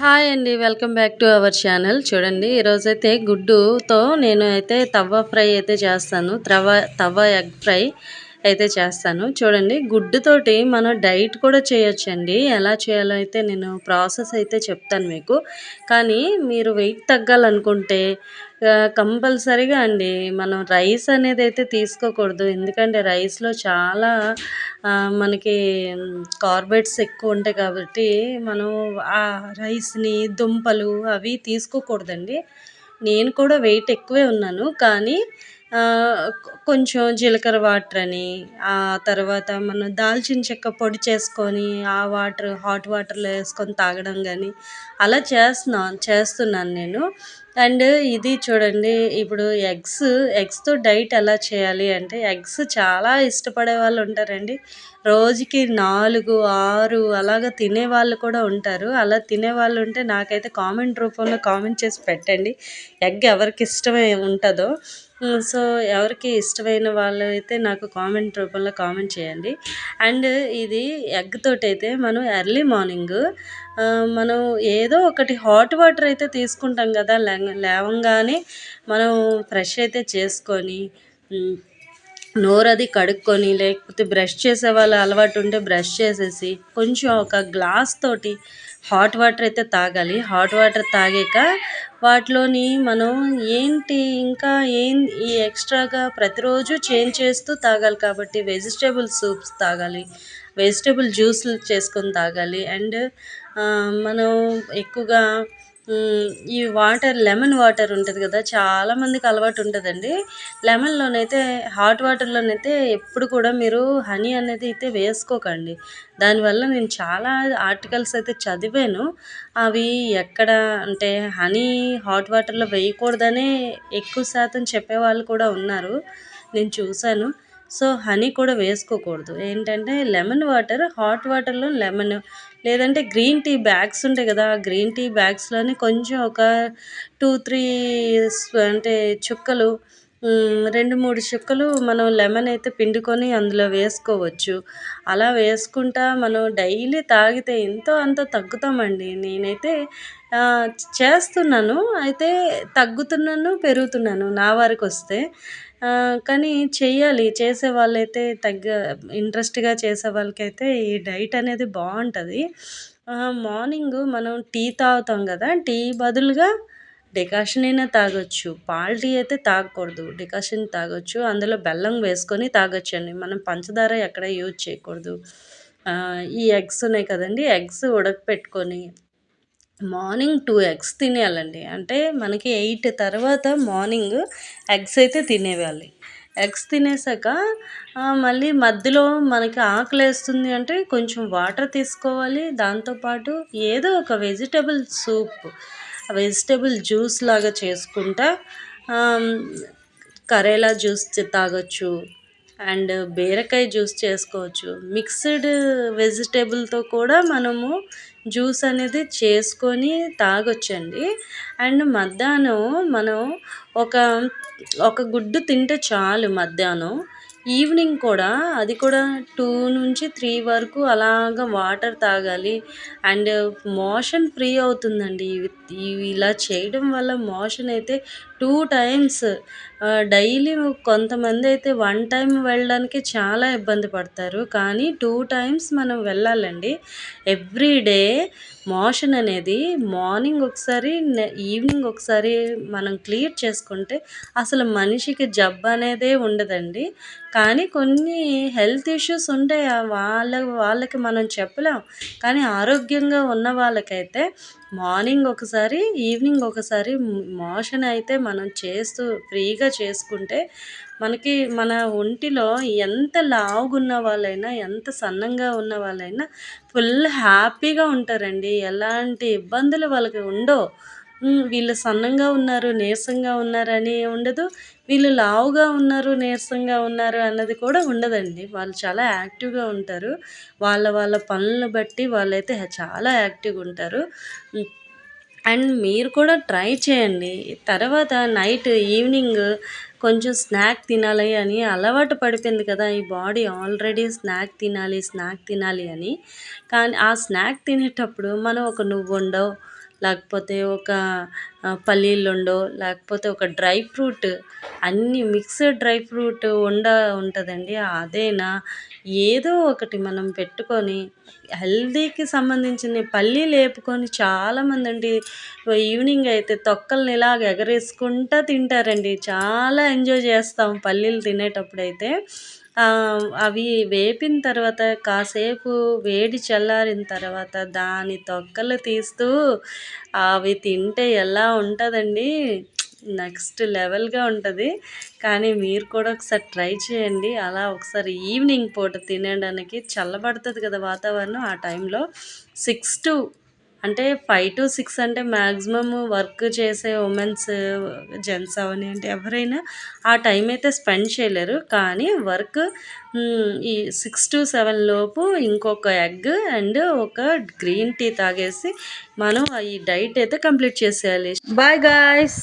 Hi అండి welcome back to our channel. చూడండి ఈరోజైతే గుడ్డుతో నేను అయితే తవ్వ ఫ్రై అయితే చేస్తాను. తవ తవ్వ ఎగ్ ఫ్రై. అయితే చేస్తాను. చూడండి గుడ్డుతోటి మనం డైట్ కూడా చేయొచ్చండి. ఎలా చేయాలో అయితే నేను ప్రాసెస్ అయితే చెప్తాను మీకు. కానీ మీరు వెయిట్ తగ్గాలనుకుంటే కంపల్సరీగా అండి మనం రైస్ అనేది అయితే తీసుకోకూడదు. ఎందుకంటే రైస్లో చాలా మనకి కార్బేట్స్ ఎక్కువ ఉంటాయి కాబట్టి మనం ఆ రైస్ని దుంపలు అవి తీసుకోకూడదండి. నేను కూడా వెయిట్ ఎక్కువే ఉన్నాను. కానీ కొంచెం జీలకర్ర వాటర్ అని ఆ తర్వాత మనం దాల్చిన చెక్క పొడి చేసుకొని ఆ వాటర్ హాట్ వాటర్లో వేసుకొని తాగడం కానీ అలా చేస్తున్నాను చేస్తున్నాను నేను. అండ్ ఇది చూడండి ఇప్పుడు ఎగ్స్ ఎగ్స్తో డైట్ ఎలా చేయాలి అంటే ఎగ్స్ చాలా ఇష్టపడే వాళ్ళు ఉంటారండి. రోజుకి నాలుగు ఆరు అలాగ తినేవాళ్ళు కూడా ఉంటారు. అలా తినే వాళ్ళు ఉంటే నాకైతే కామెంట్ రూపంలో కామెంట్ చేసి పెట్టండి. ఎగ్ ఎవరికి ఇష్టమే ఉంటుందో. సో ఎవరికి ఇష్టమైన వాళ్ళు అయితే నాకు కామెంట్ రూపంలో కామెంట్ చేయండి. అండ్ ఇది ఎగ్ తోటి అయితే మనం ఎర్లీ మార్నింగ్ మనం ఏదో ఒకటి హాట్ వాటర్ అయితే తీసుకుంటాం కదా లేవంగానే మనం ఫ్రెష్ అయితే చేసుకొని నోరది కడుక్కొని లేకపోతే బ్రష్ చేసే వాళ్ళ అలవాటు ఉంటే బ్రష్ చేసేసి కొంచెం ఒక గ్లాస్ తోటి హాట్ వాటర్ అయితే తాగాలి. హాట్ వాటర్ తాగాక వాటిలోని మనం ఏంటి ఇంకా ఏం ఈ ఎక్స్ట్రాగా ప్రతిరోజు చేంజ్ చేస్తూ తాగాలి కాబట్టి వెజిటేబుల్ సూప్స్ తాగాలి. వెజిటేబుల్ జ్యూస్లు చేసుకొని తాగాలి. అండ్ మనం ఎక్కువగా ఈ వాటర్ లెమన్ వాటర్ ఉంటుంది కదా చాలామందికి అలవాటు ఉంటుందండి. లెమన్లోనైతే హాట్ వాటర్లోనైతే ఎప్పుడు కూడా మీరు హనీ అనేది అయితే వేసుకోకండి. దానివల్ల నేను చాలా ఆర్టికల్స్ అయితే చదివాను. అవి ఎక్కడ అంటే హనీ హాట్ వాటర్లో వేయకూడదనే ఎక్కువ శాతం చెప్పేవాళ్ళు కూడా ఉన్నారు. నేను చూశాను. సో హనీ కూడా వేసుకోకూడదు. ఏంటంటే లెమన్ వాటర్ హాట్ వాటర్లో లెమన్ లేదంటే గ్రీన్ టీ బ్యాగ్స్ ఉంటాయి కదా ఆ గ్రీన్ టీ బ్యాగ్స్లోని కొంచెం ఒక టూ త్రీ అంటే చుక్కలు రెండు మూడు చుక్కలు మనం లెమన్ అయితే పిండుకొని అందులో వేసుకోవచ్చు. అలా వేసుకుంటా మనం డైలీ తాగితే ఎంతో అంత తగ్గుతామండి. నేనైతే చేస్తున్నాను. అయితే తగ్గుతున్నాను పెరుగుతున్నాను నా వరకు వస్తే. కానీ చెయ్యాలి. చేసే వాళ్ళైతే తగ్గ ఇంట్రెస్ట్గా చేసే వాళ్ళకైతే ఈ డైట్ అనేది బాగుంటుంది మార్నింగ్ మనం టీ తాగుతాం కదా టీ బదులుగా డికాషన్ అయినా తాగొచ్చు. పాల టీ అయితే తాగకూడదు. డికాషన్ తాగొచ్చు. అందులో బెల్లం వేసుకొని తాగొచ్చు అండి మనం పంచదార ఎక్కడ యూజ్ చేయకూడదు. ఈ ఎగ్స్ ఉన్నాయి కదండి ఎగ్స్ ఉడకపెట్టుకొని మార్నింగ్ టూ ఎగ్స్ తినేయాలండి. అంటే మనకి ఎయిట్ తర్వాత మార్నింగ్ ఎగ్స్ అయితే తినేయాలి. ఎగ్స్ తినేసాక మళ్ళీ మధ్యలో మనకి ఆకలి వేస్తుంది అంటే కొంచెం వాటర్ తీసుకోవాలి. దాంతోపాటు ఏదో ఒక వెజిటబుల్ సూప్ వెజిటబుల్ జ్యూస్ లాగా చేసుకుంటా కరేలా జ్యూస్ తాగొచ్చు. అండ్ బీరకాయ జ్యూస్ చేసుకోవచ్చు. మిక్స్డ్ వెజిటేబుల్తో కూడా మనము జ్యూస్ అనేది చేసుకొని తాగొచ్చండి. అండ్ మధ్యాహ్నం మనం ఒక ఒక గుడ్డు తింటే చాలు మధ్యాహ్నం. ఈవినింగ్ కూడా అది కూడా టూ నుంచి త్రీ వరకు అలాగ వాటర్ తాగాలి. అండ్ మోషన్ ఫ్రీ అవుతుందండి. ఇవి ఇలా చేయడం వల్ల మోషన్ అయితే టూ టైమ్స్ డైలీ కొంతమంది అయితే వన్ టైం వెళ్ళడానికి చాలా ఇబ్బంది పడతారు. కానీ టూ టైమ్స్ మనం వెళ్ళాలండి. ఎవ్రీ డే మోషన్ అనేది మార్నింగ్ ఒకసారి ఈవినింగ్ ఒకసారి మనం క్లియర్ చేసుకుంటే అసలు మనిషికి జబ్బు అనేదే ఉండదండి. కానీ కొన్ని హెల్త్ ఇష్యూస్ ఉంటాయి. వాళ్ళ వాళ్ళకి మనం చెప్పలేం. కానీ ఆరోగ్యంగా ఉన్న వాళ్ళకైతే మార్నింగ్ ఒకసారి ఈవినింగ్ ఒకసారి మోషన్ అయితే మనం చేస్తూ ఫ్రీగా చేసుకుంటే మనకి మన ఒంటిలో ఎంత లావుగున్న వాళ్ళైనా ఎంత సన్నంగా ఉన్న వాళ్ళైనా ఫుల్ హ్యాపీగా ఉంటారండి. ఎలాంటి ఇబ్బందులు వాళ్ళకి ఉండవు. వీళ్ళు సన్నంగా ఉన్నారు నీరసంగా ఉన్నారని ఉండదు. వీళ్ళు లావుగా ఉన్నారు నీరసంగా ఉన్నారు అన్నది కూడా ఉండదండి. వాళ్ళు చాలా యాక్టివ్గా ఉంటారు. వాళ్ళ వాళ్ళ పనులను బట్టి వాళ్ళైతే చాలా యాక్టివ్గా ఉంటారు. అండ్ మీరు కూడా ట్రై చేయండి. తర్వాత నైట్ ఈవినింగ్ కొంచెం స్నాక్ తినాలి అని అలవాటు పడిపోయింది కదా ఈ బాడీ ఆల్రెడీ స్నాక్ తినాలి స్నాక్ తినాలి అని. కానీ ఆ స్నాక్ తినేటప్పుడు మనం ఒక నువ్వు ఉండవు లేకపోతే ఒక పల్లీలుండో లేకపోతే ఒక డ్రై ఫ్రూట్ అన్ని మిక్స్డ్ డ్రై ఫ్రూట్ ఉండ ఉంటుందండి. అదేనా? ఏదో ఒకటి మనం పెట్టుకొని హెల్దీకి సంబంధించిన పల్లీలు వేపుకొని చాలామంది అండి ఈవినింగ్ అయితే తొక్కల్ని ఇలాగ ఎగరేసుకుంటా తింటారండి. చాలా ఎంజాయ్ చేస్తాం పల్లీలు తినేటప్పుడు అయితే అవి వేపిన తర్వాత కాసేపు వేడి చల్లారిన తర్వాత దాని తొక్కలు తీస్తూ అవి తింటే ఎలా ఉంటుందండి? నెక్స్ట్ లెవెల్గా ఉంటుంది. కానీ మీరు కూడా ఒకసారి ట్రై చేయండి. అలా ఒకసారి ఈవినింగ్ పూట తినడానికి చల్లబడుతుంది కదా వాతావరణం. ఆ టైంలో సిక్స్ టు అంటే ఫైవ్ టు సిక్స్ అంటే మ్యాక్సిమమ్ వర్క్ చేసే ఉమెన్స్ జెంట్స్ అవని అంటే ఎవరైనా ఆ టైం అయితే స్పెండ్ చేయలేరు. కానీ వర్క్ ఈ సిక్స్ టు సెవెన్ లోపు ఇంకొక ఎగ్ అండ్ ఒక గ్రీన్ టీ తాగేసి మనం ఈ డైట్ అయితే కంప్లీట్ చేసేయాలి. Bye guys!